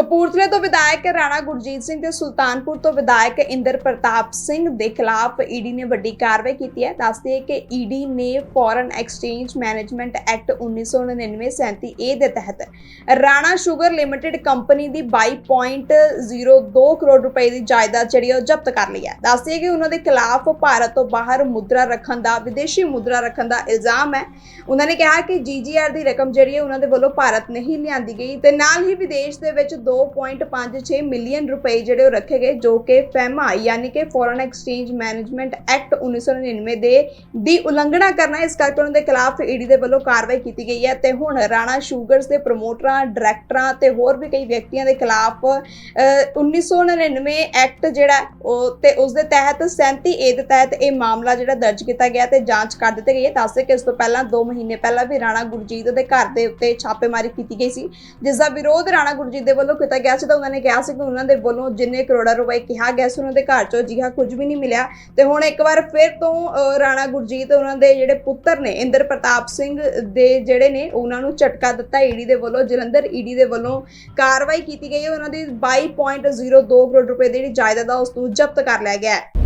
ਕਪੂਰਥਲੇ ਤੋਂ ਵਿਧਾਇਕ ਰਾਣਾ ਗੁਰਜੀਤ ਸਿੰਘ ਤੇ ਸੁਲਤਾਨਪੁਰ ਤੋਂ ਵਿਧਾਇਕ ਇੰਦਰ ਪ੍ਰਤਾਪ ਸਿੰਘ ਦੇ ਖਿਲਾਫ ਈਡੀ ਨੇ ਵੱਡੀ ਕਾਰਵਾਈ ਕੀਤੀ ਹੈ। ਦੱਸਦੇ ਹੈ ਕਿ ਈਡੀ ਨੇ ਫੋਰਨ ਐਕਸਚੇਂਜ ਮੈਨੇਜਮੈਂਟ ਐਕਟ 1999 ਏ ਦੇ ਤਹਿਤ ਰਾਣਾ ਸ਼ੂਗਰ ਲਿਮਟਿਡ ਕੰਪਨੀ ਦੀ 22.02 ਕਰੋੜ ਰੁਪਏ ਦੀ ਜਾਇਦਾਦ ਜਿਹੜੀ ਹੈ ਉਹ ਜ਼ਬਤ ਕਰ ਲਈ ਹੈ। ਦੱਸਦੇ ਹੈ ਕਿ ਉਹਨਾਂ ਦੇ ਖਿਲਾਫ ਭਾਰਤ ਤੋਂ ਬਾਹਰ ਮੁਦਰਾ ਰੱਖਣ ਦਾ, ਵਿਦੇਸ਼ੀ ਮੁਦਰਾ ਰੱਖਣ ਦਾ ਇਲਜ਼ਾਮ ਹੈ। ਉਹਨਾਂ ਨੇ ਕਿਹਾ ਕਿ ਜੀਜੀਆਰ ਦੀ ਰਕਮ ਜਿਹੜੀ ਹੈ ਉਹਨਾਂ ਦੇ ਵੱਲੋਂ ਭਾਰਤ ਨਹੀਂ ਲਿਆਂਦੀ ਗਈ ਤੇ ਨਾਲ ਹੀ ਵਿਦੇਸ਼ ਦੇ ਵਿੱਚ 2.56 ਮਿਲੀਅਨ ਰੁਪਏ ਜਿਹੜੇ ਉਹ ਰੱਖੇ ਗਏ, ਜੋ ਕਿ ਫੈਮਾ ਯਾਨੀ ਕਿ ਫੋਰਨ ਐਕਸਚੇਂਜ ਮੈਨੇਜਮੈਂਟ ਐਕਟ 1999 ਦੇ ਦੀ ਉਲੰਘਣਾ ਕਰਨਾ ਇਸ ਕਰਕੇ ਉਹਨਾਂ ਦੇ ਖਿਲਾਫ ਈਡੀ ਦੇ ਵੱਲੋਂ ਕਾਰਵਾਈ ਕੀਤੀ ਗਈ ਹੈ ਤੇ ਹੁਣ ਰਾਣਾ ਸ਼ੂਗਰਸ ਦੇ ਪ੍ਰਮੋਟਰਾਂ, ਡਾਇਰੈਕਟਰਾਂ ਤੇ ਹੋਰ ਵੀ ਕਈ ਵਿਅਕਤੀਆਂ ਦੇ ਖਿਲਾਫ 1999 ਐਕਟ ਜਿਹੜਾ ਉਹ ਤੇ ਉਸ ਦੇ ਤਹਿਤ 37 ਏ ਦੇ ਤਹਿਤ ਇਹ ਮਾਮਲਾ ਜਿਹੜਾ ਦਰਜ ਕੀਤਾ ਗਿਆ ਤੇ ਜਾਂਚ ਕਰ ਦਿੱਤੀ ਗਈ ਹੈ। ਦੱਸਦੇ ਕਿ ਇਸ ਤੋਂ ਪਹਿਲਾਂ 2 ਮਹੀਨੇ ਪਹਿਲਾਂ ਵੀ ਰਾਣਾ ਗੁਰਜੀਤ ਦੇ ਘਰ ਦੇ ਉੱਤੇ ਛਾਪੇਮਾਰੀ ਕੀਤੀ ਗਈ ਸੀ, ਜਿਸ ਦਾ ਵਿਰੋਧ ਰਾਣਾ ਗੁਰਜੀਤ ਦੇ ਵੱਲੋਂ ਕੀਤਾ ਗਿਆ ਸੀ ਤਾਂ ਉਹਨਾਂ ਨੇ ਕਿਹਾ ਸੀ ਕਿ ਉਹਨਾਂ ਦੇ ਵੱਲੋਂ ਜਿੰਨੇ ਕਰੋੜਾਂ ਰੁਪਏ ਕਿਹਾ ਗਿਆ ਸੀ, ਉਹਨਾਂ ਦੇ ਘਰ ਚੋਂ ਅਜਿਹਾ ਕੁਝ ਵੀ ਨਹੀਂ ਮਿਲਿਆ। ਤੇ ਹੁਣ ਇੱਕ ਵਾਰ ਫਿਰ ਤੋਂ ਰਾਣਾ ਗੁਰਜੀਤ ਉਹਨਾਂ ਦੇ ਜਿਹੜੇ ਪੁੱਤਰ ਨੇ, ਇੰਦਰ ਪ੍ਰਤਾਪ ਸਿੰਘ ਦੇ ਜਿਹੜੇ ਨੇ, ਉਹਨਾਂ ਨੂੰ ਝਟਕਾ ਦਿੱਤਾ। ਈਡੀ ਦੇ ਵੱਲੋਂ, ਜਲੰਧਰ ਈਡੀ ਦੇ ਵੱਲੋਂ ਕਾਰਵਾਈ ਕੀਤੀ ਗਈ ਹੈ। ਉਹਨਾਂ ਦੀ 22.02 ਕਰੋੜ ਰੁਪਏ ਦੀ ਜਿਹੜੀ ਜਾਇਦਾਦ ਆ, ਉਸ ਨੂੰ ਜ਼ਬਤ ਕਰ ਲਿਆ ਗਿਆ ਹੈ।